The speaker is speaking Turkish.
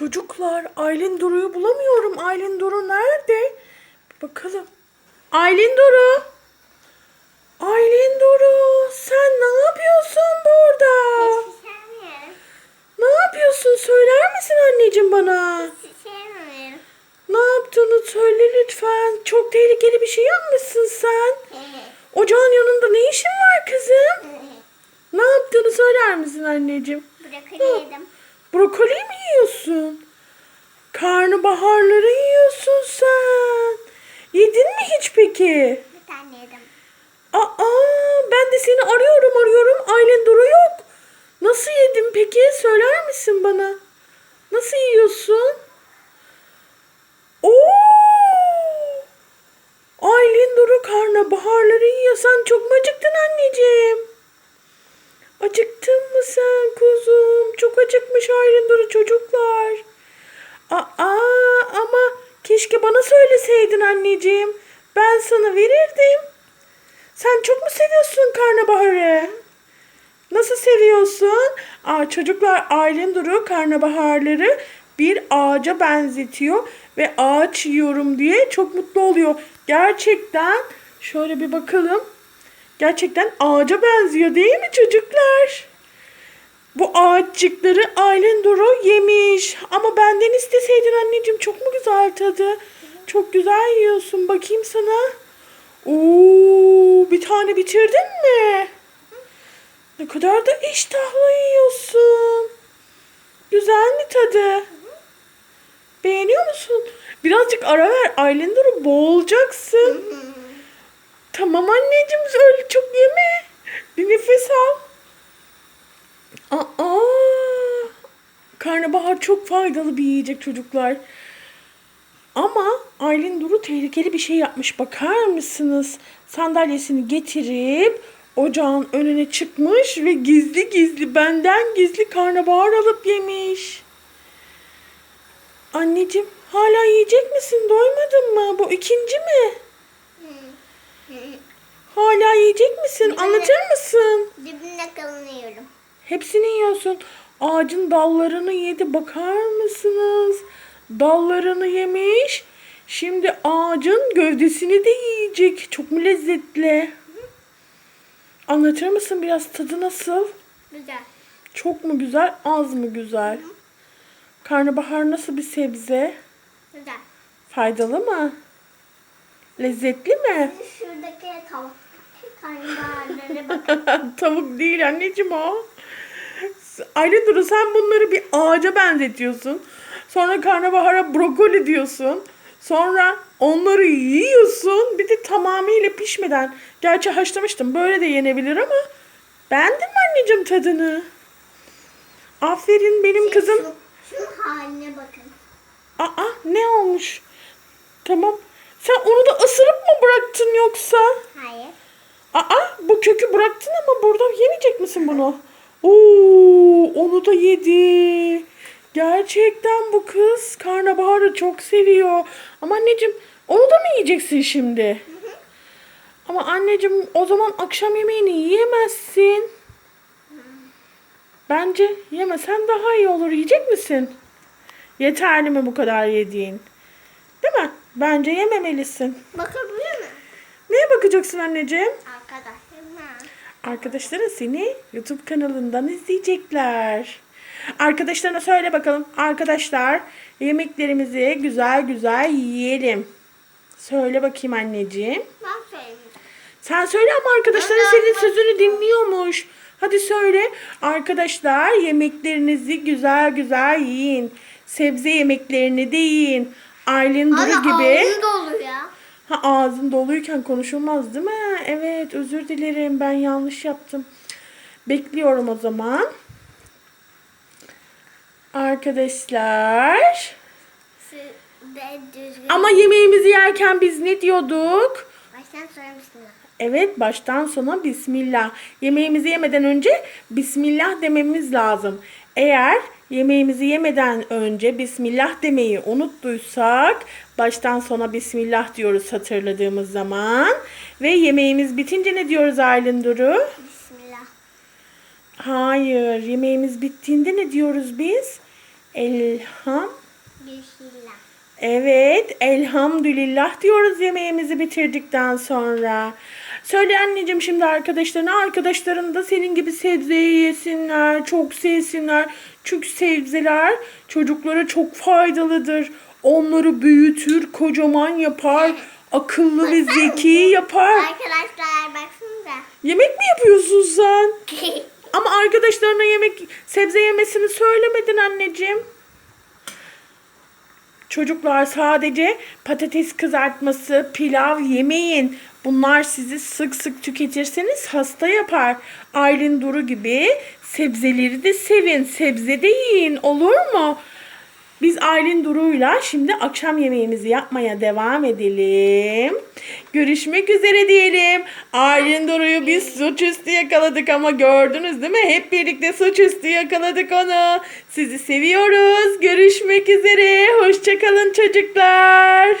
Çocuklar Aylin Duru'yu bulamıyorum. Aylin Duru nerede? Bakalım. Aylin Duru. Aylin Duru sen ne yapıyorsun burada? Ne yapıyorsun söyler misin anneciğim bana? Ne yaptığını söyle lütfen. Çok tehlikeli bir şey yapmışsın sen. Ocağın yanında ne işin var kızım? Ne yaptığını söyler misin anneciğim? Brokoli yedim. Brokoli mi yiyorsun? Karnabaharları yiyorsun sen. Yedin mi hiç peki? Bir tane yedim. Aa, ben de seni arıyorum arıyorum. Aylin Duru yok. Nasıl yedin peki? Söyler misin bana? Nasıl yiyorsun? Oo! Aylin Duru karnabaharları yiyor. Sen çok mu acıktın anneciğim? Acıktın mı sen kuzum? Çok acıkmış Aylin Duru çocuklar. Aa, ama keşke bana söyleseydin anneciğim. Ben sana verirdim. Sen çok mu seviyorsun karnabaharı? Nasıl seviyorsun? Aa, çocuklar Aylin karnabaharları bir ağaca benzetiyor ve ağaç yiyorum diye çok mutlu oluyor. Gerçekten şöyle bir bakalım. Gerçekten ağaca benziyor değil mi çocuklar? Bu ağaççıkları Aylin Duru yemiş. Ama benden isteseydin anneciğim çok mu güzel tadı? Çok güzel yiyorsun. Bakayım sana. Oo, bir tane bitirdin mi? Ne kadar da iştahlı yiyorsun. Güzel mi tadı? Beğeniyor musun? Birazcık ara ver. Aylin Duru boğulacaksın. Tamam anneciğim öyle çok yeme. Bir nefes al. Aa, karnabahar çok faydalı bir yiyecek çocuklar. Ama Aylin Duru tehlikeli bir şey yapmış. Bakar mısınız? Sandalyesini getirip ocağın önüne çıkmış ve gizli gizli benden gizli karnabahar alıp yemiş. Anneciğim hala yiyecek misin? Doymadın mı? Bu ikinci mi? Hala yiyecek misin? Anlatır mısın? Dibinde kalıyorum. Hepsini yiyorsun. Ağacın dallarını yedi. Bakar mısınız? Dallarını yemiş. Şimdi ağacın gövdesini de yiyecek. Çok mu lezzetli? Anlatır mısın biraz tadı nasıl? Güzel. Çok mu güzel, az mı güzel? Karnabahar nasıl bir sebze? Güzel. Faydalı mı? Lezzetli mi? Şuradaki tavuk. Karnabaharlara bakın. Tavuk değil anneciğim o. Aylin Duru sen bunları bir ağaca benzetiyorsun. Sonra karnabahara brokoli diyorsun. Sonra onları yiyorsun. Bir de tamamıyla pişmeden. Gerçi haşlamıştım. Böyle de yenebilir ama. Beğendin mi anneciğim tadını? Aferin benim kızım. Şu, şu haline bakın. Aa ne olmuş? Tamam. Sen onu da ısırıp mı bıraktın yoksa? Hayır. Aa bu kökü bıraktın ama burada yemeyecek misin bunu? Oo onu da yedi. Gerçekten bu kız karnabaharı çok seviyor. Ama anneciğim onu da mı yiyeceksin şimdi? Ama anneciğim o zaman akşam yemeğini yiyemezsin. Bence yemesen daha iyi olur. Yiyecek misin? Yeterli mi bu kadar yediğin? Bence yememelisin. Bakabilir mi? Neye bakacaksın anneciğim? Arkadaşlarım. Arkadaşların seni YouTube kanalından izleyecekler. Arkadaşlarına söyle bakalım. Arkadaşlar yemeklerimizi güzel güzel yiyelim. Söyle bakayım anneciğim. Ben söyleyeyim. Sen söyle ama arkadaşların senin sözünü dinliyormuş. Hadi söyle. Arkadaşlar yemeklerinizi güzel güzel yiyin. Sebze yemeklerini de yiyin. Aylin Duru gibi. ağzı dolu ya. Ha ağzın doluyken konuşulmaz değil mi? Evet özür dilerim ben yanlış yaptım. Bekliyorum o zaman. Arkadaşlar. Siz de düzgün. Ama yemeğimizi yerken biz ne diyorduk? Baştan söylemiştim. Evet baştan sona bismillah. Yemeğimizi yemeden önce bismillah dememiz lazım. Eğer yemeğimizi yemeden önce bismillah demeyi unuttuysak baştan sona bismillah diyoruz hatırladığımız zaman. Ve yemeğimiz bitince ne diyoruz Aylin Duru? Bismillah. Hayır yemeğimiz bittiğinde ne diyoruz biz? Elham Yeşiller. Evet, elhamdülillah diyoruz yemeğimizi bitirdikten sonra. Söyle anneciğim şimdi arkadaşlarına, arkadaşların da senin gibi sebzeyi yesinler, çok sevsinler. Çünkü sebzeler çocuklara çok faydalıdır. Onları büyütür, kocaman yapar, akıllı ve zeki yapar. Arkadaşlar baksanıza. Yemek mi yapıyorsun sen? Ama arkadaşlarına yemek, sebze yemesini söylemedin anneciğim. Çocuklar sadece patates kızartması, pilav yemeyin. Bunlar sizi sık sık tüketirseniz hasta yapar. Aylin Duru gibi sebzeleri de sevin. Sebze de yiyin olur mu? Biz Aylin Duru'yla şimdi akşam yemeğimizi yapmaya devam edelim. Görüşmek üzere diyelim. Aylin Duru'yu biz suçüstü yakaladık ama gördünüz değil mi? Hep birlikte suçüstü yakaladık onu. Sizi seviyoruz. Görüşmek üzere. Hoşçakalın çocuklar.